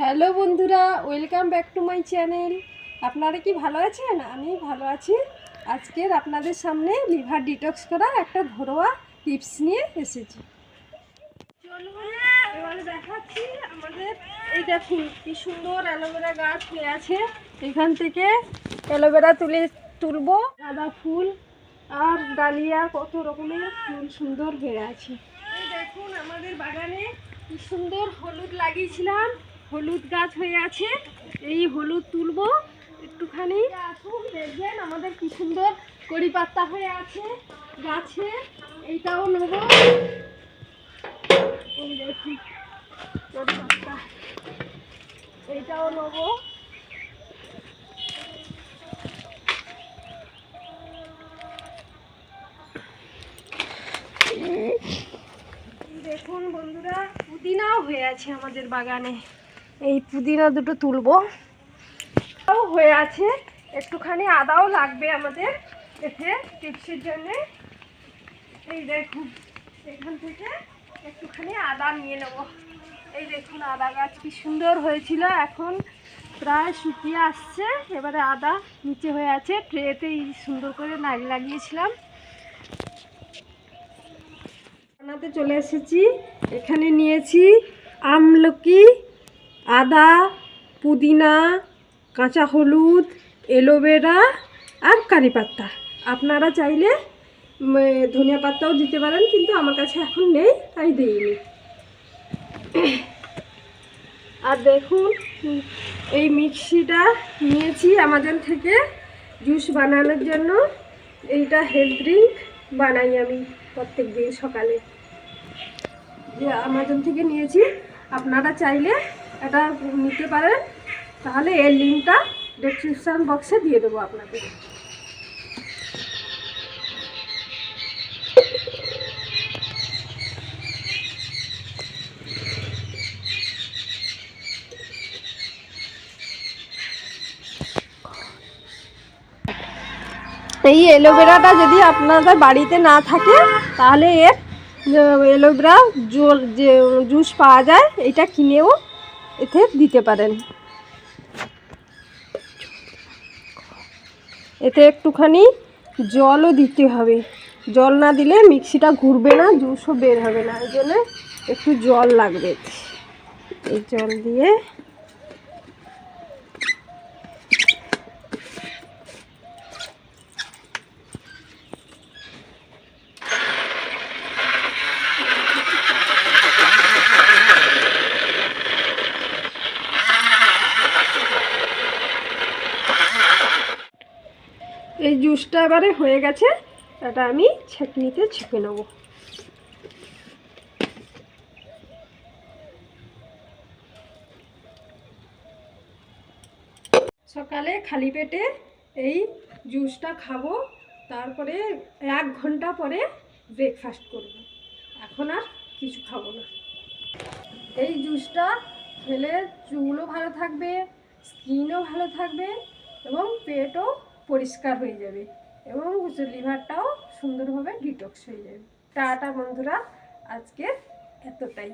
Hello বন্ধুরা, welcome back to my channel. আপনারা কি ভালো আছেন? আমি ভালো আছি। আজকের আপনাদের সামনে লিভার ডিটক্স করা একটা ঘরোয়া টিপস নিয়ে এসেছি। চলুন, এবারে দেখাচ্ছি আমাদের। এই দেখুন, কি সুন্দর অ্যালোভেরা গাছ হয়ে আছে। এখান থেকে অ্যালোভেরা তুলে তুলবো। গাঁদা ফুল আর ডালিয়া, কত রকমের ফুল সুন্দর হয়ে আছে। এই দেখুন, আমাদের বাগানে কি সুন্দর হলুদ লাগিয়েছিলাম। হলুদ গাছ হয়ে আছে। এই হলুদ তুলবো একটুখানি। আসুন দেখবেন আমাদের কি সুন্দর কড়ি পাত্তা হয়ে আছে গাছে। এইটাও নেব। এইটাও নেব। দেখুন বন্ধুরা, পুদিনাও হয়ে আছে আমাদের বাগানে। এই পুদিনা দুটো তুলবো। হয়ে আছে। একটুখানি আদাও লাগবে আমাদের এতে টিপসের জন্যে। এই দেখুন, এখান থেকে একটুখানি আদা নিয়ে নেব। এই দেখুন আদা গাছ কি সুন্দর হয়েছিল। এখন প্রায় শুকিয়ে আসছে। এবারে আদা নিচে হয়ে আছে। ট্রেতে এই সুন্দর করে নাড়ি লাগিয়েছিলাম। রান্নাতে চলে এসেছি। এখানে নিয়েছি আমলকি আদা, পুদিনা, কাঁচা হলুদ, এলোভেরা আর কারি পাত্তা আপনারা চাইলে ধনিয়া পাতাও দিতে পারেন, কিন্তু আমার কাছে এখন নেই, তাই দিইনি। আর দেখুন, এই মিক্সিটা নিয়েছি আমাজন থেকে জুস বানানোর জন্য। এইটা হেলথ ড্রিঙ্ক বানাই আমি প্রত্যেক দিন সকালে। যে আমাজন থেকে নিয়েছি, আপনারা চাইলে এটা নিতে পারেন, তাহলে এর লিঙ্কটা ডেসক্রিপশান বক্সে দিয়ে দেবো আপনাকে। এই অ্যালোভেরাটা যদি আপনাদের বাড়িতে না থাকে, তাহলে এর অ্যালোভেরা জুস পাওয়া যায়, এটা কিনেও এতে দিতে পারেন। এতে একটুখানি জলও দিতে হবে। জল না দিলে মিক্সিটা ঘুরবে না, জুসও বের হবে না। এই জন্য একটু জল লাগবে। এই জল দিয়ে এই জুসটা এবারে হয়ে গেছে, এটা আমি ছেঁকনিতে ছেঁকে নেব। সকালে খালি পেটে এই জুসটা খাব, তারপরে এক ঘণ্টা পরে ব্রেকফাস্ট করব। এখন আর কিছু খাব না। এই জুসটা খেলে চুলও ভালো থাকবে স্কিনও ভালো থাকবে এবং পেটও পরিষ্কার হয়ে যাবে এবং লিভারটাও সুন্দরভাবে ডিটক্স হয়ে যাবে। টাটা বন্ধুরা আজকে এতটাই।